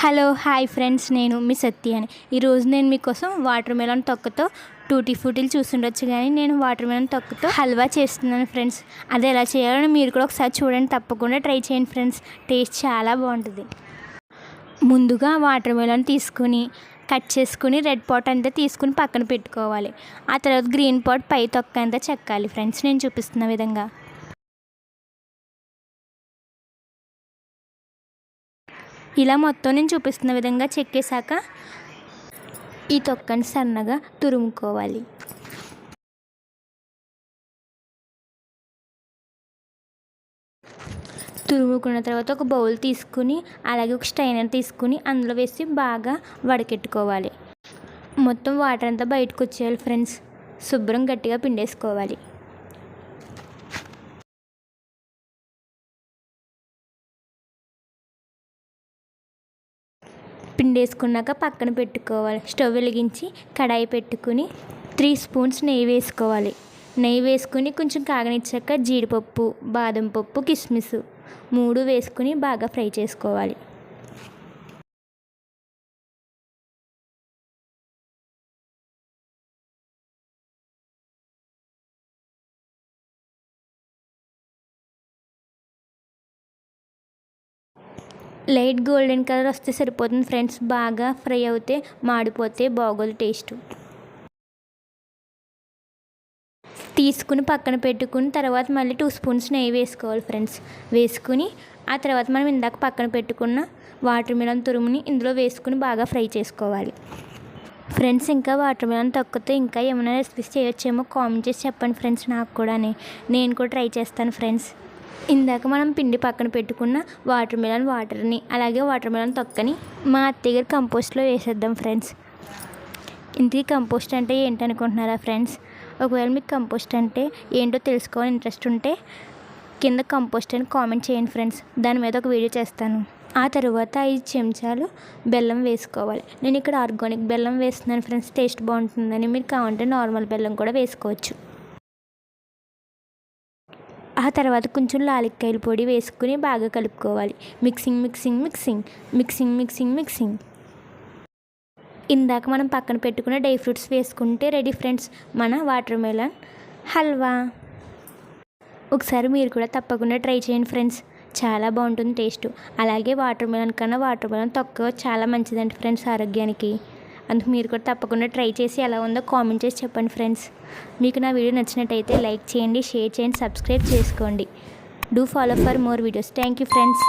Hello hi friends నేను మీ సత్య అని. ఈరోజు నేను మీకోసం వాటర్ మెలన్ తొక్కతో టూటీ ఫ్రూటీలు చూస్తుండొచ్చు కానీ నేను వాటర్ మెలన్ తొక్కతో హల్వా చేస్తున్నాను ఫ్రెండ్స్. అది ఎలా చేయాలో మీరు కూడా ఒకసారి చూడండి తప్పకుండా ట్రై చేయండి ఫ్రెండ్స్. టేస్ట్ చాలా బాగుంటుంది. ముందుగా వాటర్ మెలన్ తీసుకుని కట్ చేసుకుని రెడ్ పాట్ అంతా తీసుకుని పక్కన పెట్టుకోవాలి. ఆ తర్వాత గ్రీన్ పాట్ పై తొక్క అంతా చెక్కాలి ఫ్రెండ్స్. నేను చూపిస్తున్న విధంగా. ఇలా మొత్తం నేను చూపిస్తున్న విధంగా చెక్కేశాక ఈ తొక్కని సన్నగా తురుముకోవాలి. తురుముకున్న తర్వాత ఒక బౌల్ తీసుకుని అలాగే ఒక స్టైనర్ తీసుకుని అందులో వేసి బాగా వడకెట్టుకోవాలి. మొత్తం వాటర్ అంతా బయటకు వచ్చేయాలి ఫ్రెండ్స్. శుభ్రం గట్టిగా పిండేసుకోవాలి. పిండి వేసుకున్నాక పక్కన పెట్టుకోవాలి. స్టవ్ వెలిగించి కడాయి పెట్టుకుని త్రీ స్పూన్స్ నెయ్యి వేసుకోవాలి. నెయ్యి వేసుకుని కొంచెం కాగనిచ్చాక జీడిపప్పు బాదం పప్పు కిస్మిస్ మూడు వేసుకుని బాగా ఫ్రై చేసుకోవాలి. లైట్ గోల్డెన్ కలర్ వస్తే సరిపోతుంది ఫ్రెండ్స్. బాగా ఫ్రై అవుతే మాడిపోతే బాగోదు టేస్ట్. తీసుకుని పక్కన పెట్టుకుని తర్వాత మళ్ళీ టూ స్పూన్స్ నెయ్యి వేసుకోవాలి ఫ్రెండ్స్. వేసుకుని ఆ తర్వాత మనం ఇందాక పక్కన పెట్టుకున్న వాటర్ మిలన్ తురుముని ఇందులో వేసుకుని బాగా ఫ్రై చేసుకోవాలి. ఫ్రెండ్స్ ఇంకా వాటర్ మిలన్ తొక్కితే ఇంకా ఏమైనా రెసిపీస్ చేయొచ్చేమో కామెంట్ చేసి చెప్పండి ఫ్రెండ్స్ నాకు కూడా నేను కూడా ట్రై చేస్తాను ఫ్రెండ్స్. ఇందాక మనం పిండి పక్కన పెట్టుకున్న వాటర్ మిలన్ వాటర్ని అలాగే వాటర్ మిలన్ తొక్కని మా అత్తయ్య గారి కంపోస్ట్లో వేసేద్దాం ఫ్రెండ్స్. ఇంతకీ కంపోస్ట్ అంటే ఏంటనుకుంటున్నారా ఫ్రెండ్స్? ఒకవేళ మీకు కంపోస్ట్ అంటే ఏంటో తెలుసుకోవాలని ఇంట్రెస్ట్ ఉంటే కింద కంపోస్ట్ అని కామెంట్ చేయండి ఫ్రెండ్స్. దాని మీద ఒక వీడియో చేస్తాను. ఆ తర్వాత ఐదు చెంచాలు బెల్లం వేసుకోవాలి. నేను ఇక్కడ ఆర్గానిక్ బెల్లం వేస్తున్నాను ఫ్రెండ్స్. టేస్ట్ బాగుంటుందని మీరు కావాలంటే నార్మల్ బెల్లం కూడా వేసుకోవచ్చు. ఆ తర్వాత కొంచెం లాలిక్కాయల పొడి వేసుకుని బాగా కలుపుకోవాలి. Mixing mixing mixing mixing mixing mixing. ఇందాక మనం పక్కన పెట్టుకున్న డ్రై ఫ్రూట్స్ వేసుకుంటే రెడీ ఫ్రెండ్స్ మన వాటర్ మెలన్ హల్వా. ఒకసారి మీరు కూడా తప్పకుండా ట్రై చేయండి ఫ్రెండ్స్. చాలా బాగుంటుంది టేస్ట్. అలాగే వాటర్ మెలన్ కన్నా వాటర్ మెలన్ తక్కువ చాలా మంచిదండి ఫ్రెండ్స్ ఆరోగ్యానికి. అందుకు మీరు కూడా తప్పకుండా ట్రై చేసి ఎలా ఉందో కామెంట్ చేసి చెప్పండి ఫ్రెండ్స్. మీకు నా వీడియో నచ్చినట్టయితే లైక్ చేయండి షేర్ చేయండి సబ్స్క్రైబ్ చేసుకోండి. Do follow for more videos. Thank you friends.